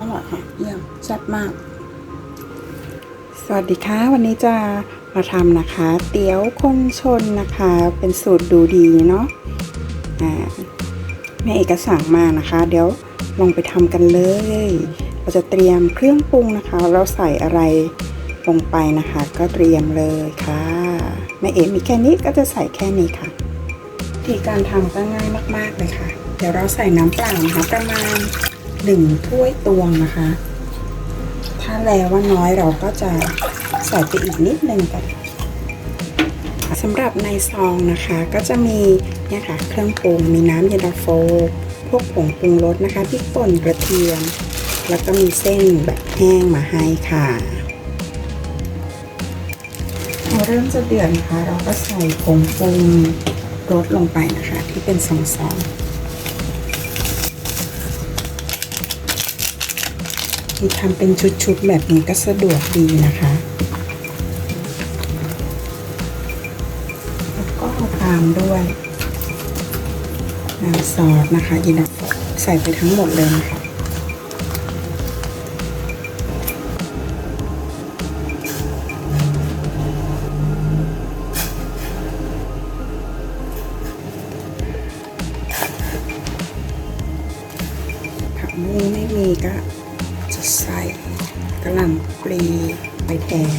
อร่อยค่ะเยี่ยมแซ่บมาก สวัสดีค่ะ วันนี้จะมาทำนะคะ เตี๋ยวคนชนนะคะ เป็นสูตรดูดีเนาะอ่าแม่เอกสั่งมานะคะ เดี๋ยวลองไปทำกันเลย เราจะเตรียมเครื่องปรุงนะคะ เราใส่อะไรลงไปนะคะ ก็เตรียมเลยค่ะแม่เอกมีแค่นี้ก็จะใส่แค่นี้ค่ะวิธีการทำก็ง่ายมาก ๆ เลยค่ะ เดี๋ยวเราใส่น้ำเปล่านะคะประมาณ หนึ่งถ้วยตวงนะคะ ถ้าแล้วว่าน้อยเราก็จะใส่ไปอีกนิดนึงกันสำหรับในซองนะคะก็จะมีเนี่ยค่ะเครื่องปรุงมีน้ำเย็นตาโฟ พวกผงปรุงรสนะคะพริกป่นกระเทียม แล้วก็มีเส้นแบบแห้งมาให้ค่ะพอเริ่มจะเดือดนะคะ เราก็ใส่ผงปรุงรสลงไปนะคะ ที่เป็นซองๆ ที่ทำเป็นชุดๆแบบนี้ก็สะดวกดีนะคะแล้วก็ตามด้วยน้ำซอสนะคะยินาโฟใส่ไปทั้งหมดเลยนะคะผักบุ้งไม่มีก็ กระหล่ำปลีไปแทน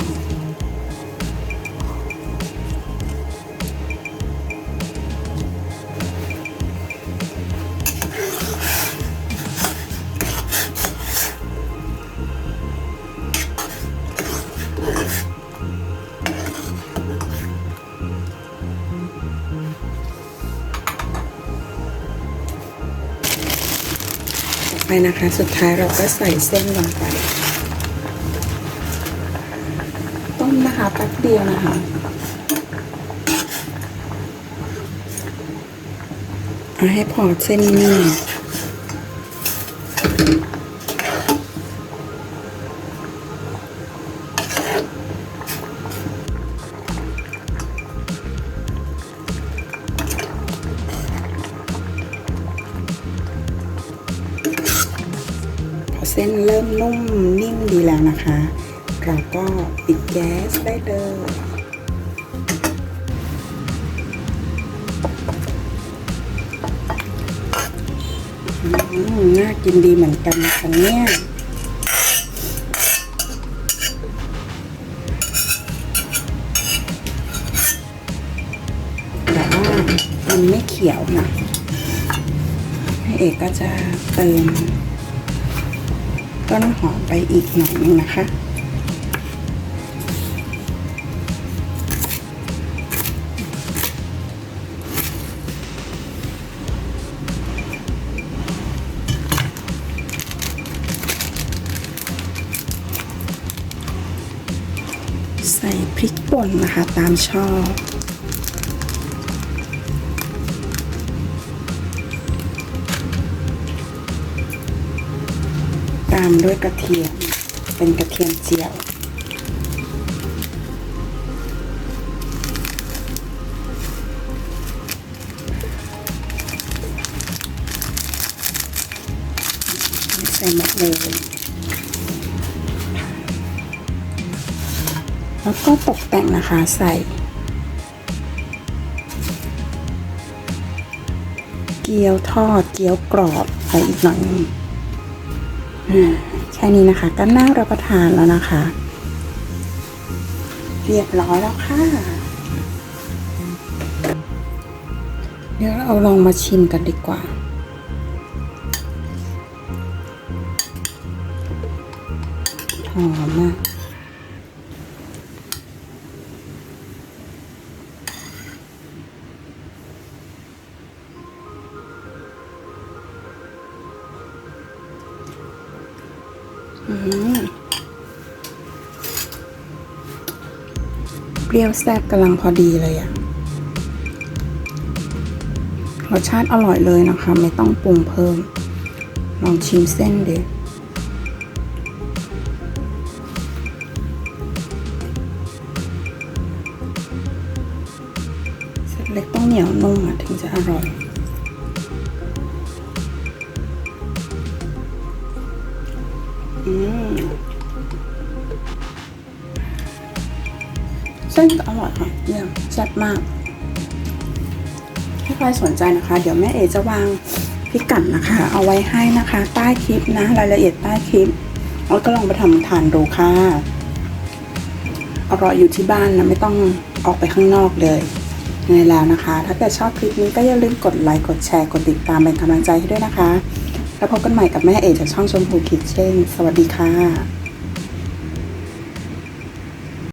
ไปนะคะ สุดท้ายเราก็ใส่เส้นลงไป ต้มนะคะแป๊บเดียวนะคะเอาให้พอเส้นนี่ ส้นเริ่มนุ่มนิ่มดีแล้วนะคะ เราก็ปิดแก๊สได้เลยอืมน่ากินดีเหมือนกันนะคะเนี่ยแต่ว่ามันไม่เขียวนะให้เอกก็จะเติม ต้นหอมไปอีกหน่อยนึงนะคะ ใส่พริกป่นนะคะตามชอบามด้วยกระเทียม เป็นกระเทียมเจียว ใส่หมดเลย แล้วก็ตกแต่งนะคะใส่เกี๊ยวทอดเกี๊ยวกรอบไปอีกหน่อยนึง แค่นี้นะคะก็น่ารับประทานแล้วนะคะ เรียบร้อยแล้วค่ะ เดี๋ยวเราลองมาชิมกันดีกว่าหอมมาก เปรี้ยวแซ่บกำลังพอดีเลยอะรสชาติอร่อยเลยนะคะ ไม่ต้องปรุงเพิ่ม ลองชิมเส้นดิเส้นเล็กต้องเหนียวนุ่มอะถึงจะอร่อย อืม ส้นก็อร่อยค่ะเนี่ยแซ่บมากถ้าใครสนใจนะคะ เดี๋ยวแม่เอจะวางพิกัดนะคะ เอาไว้ให้นะคะ ใต้คลิปนะ รายละเอียดใต้คลิปแล้วก็ลองไปทำทานดูค่ะอร่อยอยู่ที่บ้านนะไม่ต้องออกไปข้างนอกเลยยังไงแล้วนะคะ ถ้าเกิดชอบคลิปนี้ก็อย่าลืมกดไลค์กดแชร์กดติดตามเป็นกำลังใจให้ด้วยนะคะ แล้วพบกันใหม่กับแม่เอจากช่องชมพูคิดเช่น สวัสดีค่ะ